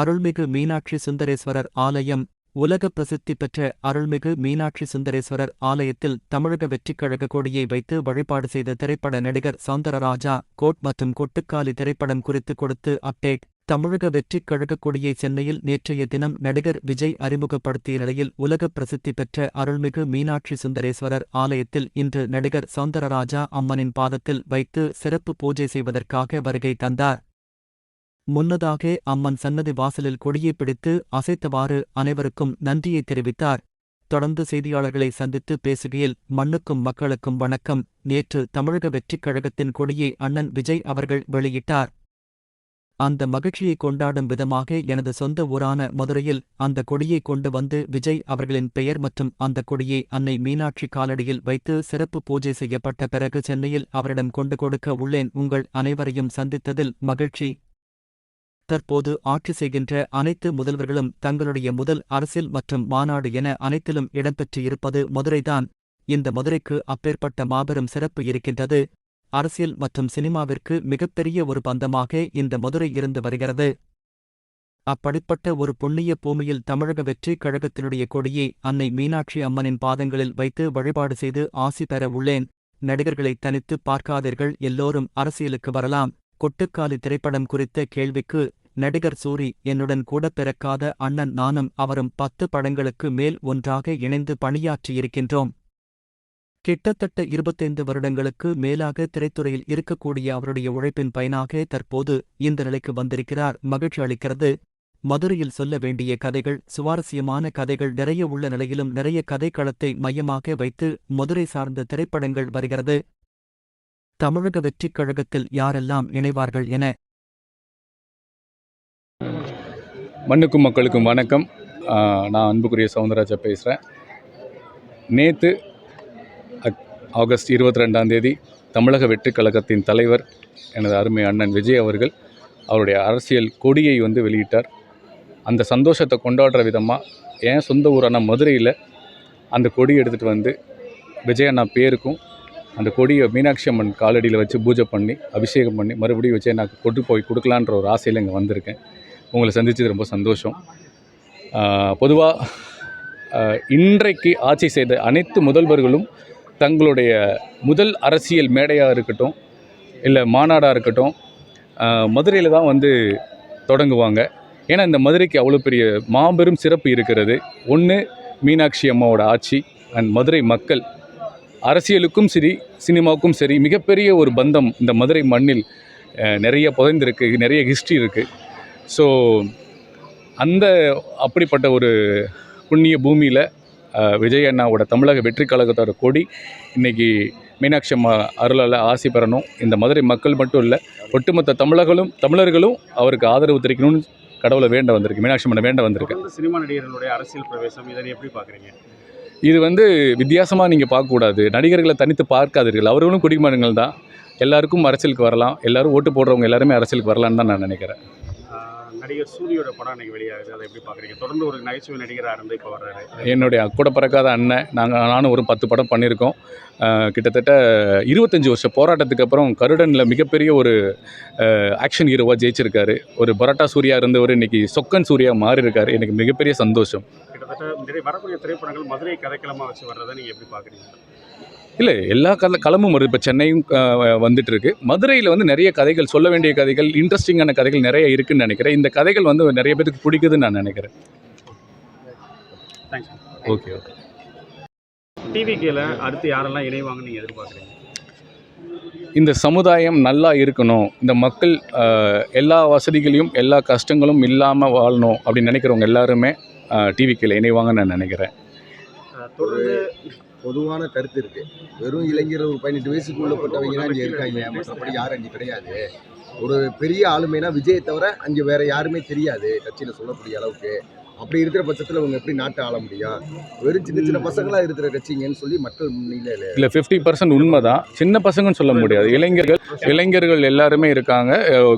அருள்மிகு மீனாட்சி சுந்தரேஸ்வரர் ஆலயம் உலக பிரசித்தி பெற்ற அருள்மிகு மீனாட்சி சுந்தரேஸ்வரர் ஆலயத்தில் தமிழக வெற்றிக்கழக கொடியை வைத்து வழிபாடு செய்த திரைப்பட நடிகர் சௌந்தரராஜா கோட் மற்றும் கொட்டுக்காலி திரைப்படம் குறித்து கொடுத்து அப்டேட். தமிழக வெற்றிக் கழக கொடியை சென்னையில் நேற்றைய தினம் நடிகர் விஜய் அறிமுகப்படுத்திய நிலையில் உலக பிரசித்தி பெற்ற அருள்மிகு மீனாட்சி சுந்தரேஸ்வரர் ஆலயத்தில் இன்று நடிகர் சௌந்தரராஜா அம்மனின் பாதத்தில் வைத்து சிறப்பு பூஜை செய்வதற்காக வருகை தந்தார். முன்னதாக அம்மன் சன்னதி வாசலில் கொடியை பிடித்து அசைத்தவாறு அனைவருக்கும் நன்றியை தெரிவித்தார். தொடர்ந்து செய்தியாளர்களை சந்தித்து பேசுகையில் மண்ணுக்கும் மக்களுக்கும் வணக்கம். நேற்று தமிழக வெற்றிக் கழகத்தின் கொடியை அண்ணன் விஜய் அவர்கள் வெளியிட்டார். அந்த மகிழ்ச்சியை கொண்டாடும் விதமாக எனது சொந்த ஊரான மதுரையில் அந்த கொடியை கொண்டு வந்து விஜய் அவர்களின் பெயர் மற்றும் அந்த கொடியை அன்னை மீனாட்சி காலடியில் வைத்து சிறப்பு பூஜை செய்யப்பட்ட பிறகு சென்னையில் அவரிடம் கொண்டு கொடுக்க உள்ளேன். உங்கள் அனைவரையும் சந்தித்ததில் மகிழ்ச்சி. தற்போது ஆட்சி செய்கின்ற அனைத்து முதல்வர்களும் தங்களுடைய முதல் அரசியல் மற்றும் மாநாடு என அனைத்திலும் இடம்பெற்று இருப்பது மதுரைதான். இந்த மதுரைக்கு அப்பேற்பட்ட மாபெரும் சிறப்பு இருக்கின்றது. அரசியல் மற்றும் சினிமாவிற்கு மிகப்பெரிய ஒரு பந்தமாக இந்த மதுரை இருந்து வருகிறது. அப்படிப்பட்ட ஒரு புண்ணிய பூமியில் தமிழக வெற்றி கழகத்தினுடைய கொடியை அன்னை மீனாட்சி அம்மனின் பாதங்களில் வைத்து வழிபாடு செய்து ஆசி பெற உள்ளேன். நடிகர்களை தனித்து பார்க்காதீர்கள். எல்லோரும் அரசியலுக்கு வரலாம். கொட்டுக்காலி திரைப்படம் குறித்த கேள்விக்கு நடிகர் சூரி என்னுடன் கூட பிறக்காத அண்ணன் நானும் அவரும் பத்து படங்களுக்கு மேல் ஒன்றாக இணைந்து பணியாற்றியிருக்கின்றோம். கிட்டத்தட்ட இருபத்தைந்து வருடங்களுக்கு மேலாக திரைத்துறையில் இருக்கக்கூடிய அவருடைய உழைப்பின் பயனாக தற்போது இந்த நிலைக்கு வந்திருக்கிறார். மகிழ்ச்சி அளிக்கிறது. மதுரையில் சொல்ல வேண்டிய கதைகள் சுவாரஸ்யமான கதைகள் நிறைய உள்ள நிலையிலும் நிறைய கதைக்களத்தை மையமாக வைத்து மதுரை சார்ந்த திரைப்படங்கள் வருகிறது. தமிழக வெற்றிக் கழகத்தில் யாரெல்லாம் இணைவார்கள் என மண்ணுக்கும் மக்களுக்கும் வணக்கம். நான் அன்புக்குரிய சவுந்தரராஜா பேசுகிறேன் நேற்று ஆகஸ்ட் இருபத்தி ரெண்டாம் தேதி தமிழக வெற்றிக் கழகத்தின் தலைவர் எனது அருமை அண்ணன் விஜய் அவர்கள் அவருடைய அரசியல் கொடியை வந்து வெளியிட்டார். அந்த சந்தோஷத்தை கொண்டாடுற விதமாக என் சொந்த ஊரான மதுரையில் அந்த கொடி எடுத்துகிட்டு வந்து விஜய் அண்ணா பேருக்கும் அந்த கொடியை மீனாட்சி அம்மன் காலடியில் வச்சு பூஜை பண்ணி அபிஷேகம் பண்ணி மறுபடியும் விஜய் அண்ணாக்கு கொண்டு போய் கொடுக்கலான்ற ஒரு ஆசையில் இங்கே வந்திருக்கேன். உங்களை சந்தித்தது ரொம்ப சந்தோஷம். பொதுவாக இன்றைக்கு ஆட்சி செய்த அனைத்து முதல்வர்களும் தங்களுடைய முதல் அரசியல் மேடையாக இருக்கட்டும் இல்லை மாநாடாக இருக்கட்டும் மதுரையில் தான் வந்து தொடங்குவாங்க. ஏன்னா இந்த மதுரைக்கு அவ்வளோ பெரிய மாபெரும் சிறப்பு இருக்கிறது. ஒன்று மீனாட்சி அம்மாவோட ஆட்சி அண்ட் மதுரை மக்கள். அரசியலுக்கும் சரி சினிமாவுக்கும் சரி மிகப்பெரிய ஒரு பந்தம் இந்த மதுரை மண்ணில் நிறைய புதைந்திருக்கு நிறைய ஹிஸ்ட்ரி இருக்குது ஸோ அந்த அப்படிப்பட்ட ஒரு புண்ணிய பூமியில் விஜய் அண்ணாவோட தமிழக வெற்றி கழகத்தோட கொடி இன்னைக்கு மீனாட்சி அம்மா அருளால் ஆசி பெறணும். இந்த மதுரை மக்கள் மட்டும் இல்லை ஒட்டுமொத்த தமிழர்களும் தமிழர்களும் அவருக்கு ஆதரவு தெரிவிக்கணும்னு கடவுளை வேண்ட வந்திருக்கு மீனாட்சி அம்மனை வேண்ட வந்திருக்கு. சினிமா நடிகர்களுடைய அரசியல் பிரவேசம் இதை எப்படி பார்க்குறீங்க இது வந்து வித்தியாசமாக நீங்கள் பார்க்கக்கூடாது நடிகர்களை தனித்து பார்க்காதீர்கள். அவர்களும் குடிமகன்கள் தான். எல்லாருக்கும் அரசியலுக்கு வரலாம். எல்லாரும் ஓட்டு போடுறவங்க எல்லாருமே அரசியலுக்கு வரலான்னு தான் நான் நினைக்கிறேன். நடிகர் சூரியோட படம் இன்னைக்கு வெளியாகுது. அதை எப்படி பார்க்குறீங்க? தொடர்ந்து ஒரு நகைச்சுவை நடிகராக இருந்து இப்போ வர்றாரு. என்னுடைய கூட பிறக்காத அண்ணன் நாங்கள் நானும் ஒரு பத்து படம் பண்ணியிருக்கோம். கிட்டத்தட்ட இருபத்தஞ்சி வருஷ போராட்டத்துக்கு அப்புறம் கருடனில் மிகப்பெரிய ஒரு ஆக்ஷன் ஹீரோவாக ஜெயிச்சிருக்காரு. ஒரு பரோட்டா சூர்யா இருந்தவர் இன்னைக்கு சொக்கன் சூர்யா மாறி இருக்காரு எனக்கு மிகப்பெரிய சந்தோஷம். கிட்டத்தட்ட நிறைய வரக்கூடிய திரைப்படங்கள் மதுரை கதைக்களமாக வச்சு வர்றதை நீங்கள் எப்படி பார்க்குறீங்க? இல்லை எல்லா கல களமும் வருது. இப்போ சென்னையும் வந்துட்டு இருக்கு மதுரையில் வந்து நிறைய கதைகள் சொல்ல வேண்டிய கதைகள் இன்ட்ரெஸ்டிங்கான கதைகள் நிறைய இருக்குன்னு நினைக்கிறேன். இந்த கதைகள் வந்து நிறைய பேருக்கு பிடிக்குதுன்னு நான் நினைக்கிறேன். Okay okay. டிவிக்கில் அடுத்து யாரெல்லாம் இணைவாங்கன்னு நீங்கள் எதிர்பார்க்குறீங்க? இந்த சமுதாயம் நல்லா இருக்கணும். இந்த மக்கள் எல்லா வசதிகளையும் எல்லா கஷ்டங்களும் இல்லாமல் வாழணும் அப்படின்னு நினைக்கிறவங்க எல்லாருமே டிவிக்கில் இணைவாங்கன்னு நான் நினைக்கிறேன். தொடர்ந்து பொதுவான கருத்து இருக்கு. வெறும் இளைஞர் ஒரு பதினெட்டு வயசுக்கு உள்ளப்பட்டவங்க தான் இங்கே இருக்காங்க. மற்றபடி யாரும் அங்கே கிடையாது. ஒரு பெரிய ஆளுமைனா விஜயை தவிர அங்கே வேற யாருமே தெரியாது. கட்சியில் சொல்லக்கூடிய அளவுக்கு. அப்படி இருக்கிற பட்சத்தில் இவங்க எப்படி நாட்டை ஆள முடியும்? வெறும் சின்ன சின்ன பசங்களா இருக்கிற கட்சிங்கன்னு சொல்லி மக்கள் முன்னிலையில் இல்லை. ஃபிஃப்டி பர்சன்ட் உண்மை தான் சின்ன பசங்கன்னு சொல்ல முடியாது. இளைஞர்கள் இளைஞர்கள் எல்லாருமே இருக்காங்க.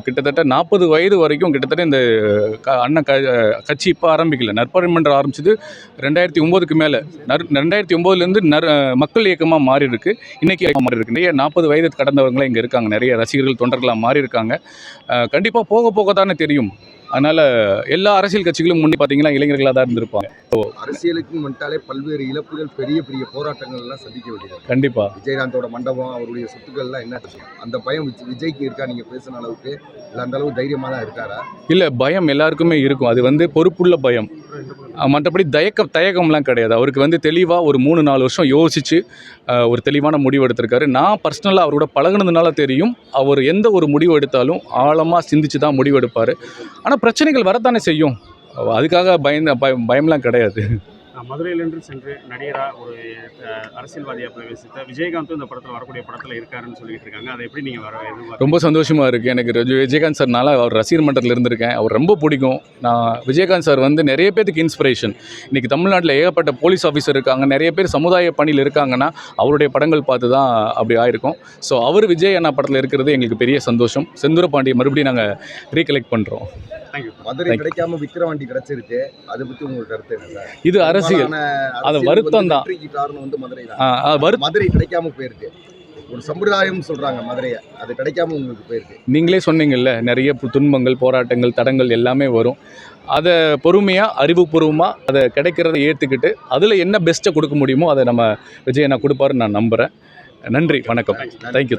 கிட்டத்தட்ட நாற்பது வயது வரைக்கும் கிட்டத்தட்ட இந்த க அண்ணன் க கட்சி இப்போ ஆரம்பிக்கல. நற்பரிமன்றம் ஆரம்பிச்சது ரெண்டாயிரத்தி ஒம்போதுக்கு மேலே. நர் ரெண்டாயிரத்தி ஒம்போதுலேருந்து நர் மக்கள் இயக்கமாக மாறி இருக்கு இன்னைக்கு மாறி இருக்கு நிறைய நாற்பது வயது கடந்தவங்களே இங்கே இருக்காங்க. நிறைய ரசிகர்கள் தொண்டர்களாக மாறி இருக்காங்க கண்டிப்பாக போக போக தானே தெரியும். அதனால் எல்லா அரசியல் கட்சிகளும் முன்னே பார்த்தீங்கன்னா இளைஞர்களாக தான் இருந்திருப்பாங்க. அரசியலுக்குன்னு வந்துட்டாலே பல்வேறு இழப்புகள் பெரிய பெரிய போராட்டங்கள் எல்லாம் சந்திக்க வேண்டியது. கண்டிப்பாக விஜயகாந்தோட மண்டபம் அவருடைய சொத்துக்கள்லாம் என்ன? அந்த பயம் விஜய்- விஜய்க்கு இருக்கா? நீங்க பேசுன அளவுக்கு? இல்ல அந்த அளவுக்கு தைரியமா தான் இருக்காரா? இல்லை பயம் எல்லாருக்குமே இருக்கும். அது வந்து பொறுப்புள்ள பயம். மற்றபடி தயக்கம் தயக்கம்லாம் கிடையாது. அவருக்கு வந்து தெளிவாக ஒரு மூணு நாலு வருஷம் யோசித்து ஒரு தெளிவான முடிவு எடுத்திருக்காரு. நான் பர்சனலாக அவரோட பழகுனதுனால தெரியும் அவர் எந்த ஒரு முடிவு எடுத்தாலும் ஆழமாக சிந்திச்சு தான் முடிவு எடுப்பார். ஆனால் பிரச்சனைகள் வரத்தானே செய்யும். அதுக்காக பயந்த பயம் பயம்லாம் கிடையாது. மதுரையிலிருந்து சென்று நடிகரா ஒரு அஹ், அரசியல்வாதியா பிரவேசித்த விஜயகாந்தும் இந்த படத்துல வரக்கூடிய படத்துல இருக்காருன்னு சொல்லிட்டு இருக்காங்க. அதை எப்படி நீங்க வர? ரொம்ப சந்தோஷமாக இருக்குது எனக்கு ரஜி- விஜயகாந்த் சார்னால அவர் ரசிகர் மன்றத்தில் இருந்திருக்கேன். அவர் ரொம்ப பிடிக்கும். நான் விஜயகாந்த் சார் வந்து நிறைய பேருக்கு இன்ஸ்பிரேஷன் இன்றைக்கி தமிழ்நாட்டில் ஏகப்பட்ட போலீஸ் ஆஃபீஸர் இருக்காங்க. நிறைய பேர் சமுதாய பணியில் இருக்காங்கன்னா அவருடைய படங்கள் பார்த்து தான் அப்படி ஆயிருக்கும். ஸோ அவர் விஜய் அண்ணா படத்தில் இருக்கிறது எங்களுக்கு பெரிய சந்தோஷம். செந்தூர பாண்டியை மறுபடியும் நாங்கள் ரீகலெக்ட் பண்ணுறோம் Thank you. மதுரை. கிடைக்காம விக்கிரவாண்டி கிடைச்சிருக்கு. அதை பத்தி உங்களுக்கு கருத்து என்ன? சார்? இது அரசியல். அது வருத்தம் தான். வந்து மதுரை கிடைக்காம போயிருக்கு. ஒரு சம்பிரதாயம் சொல்றாங்க மதுரையை. அது கிடைக்காம உங்களுக்கு போயிருக்கு. நீங்களே சொன்னீங்கல்ல நிறைய துன்பங்கள் போராட்டங்கள் தடங்கள் எல்லாமே வரும். அதை பொறுமையாக அறிவுபூர்வமாக அதை கிடைக்கிறத ஏற்றுக்கிட்டு அதில் என்ன பெஸ்ட்டை கொடுக்க முடியுமோ அதை நம்ம விஜய் அண்ணா கொடுப்பாருன்னு நான் நம்புகிறேன் நன்றி வணக்கம். தேங்க்யூ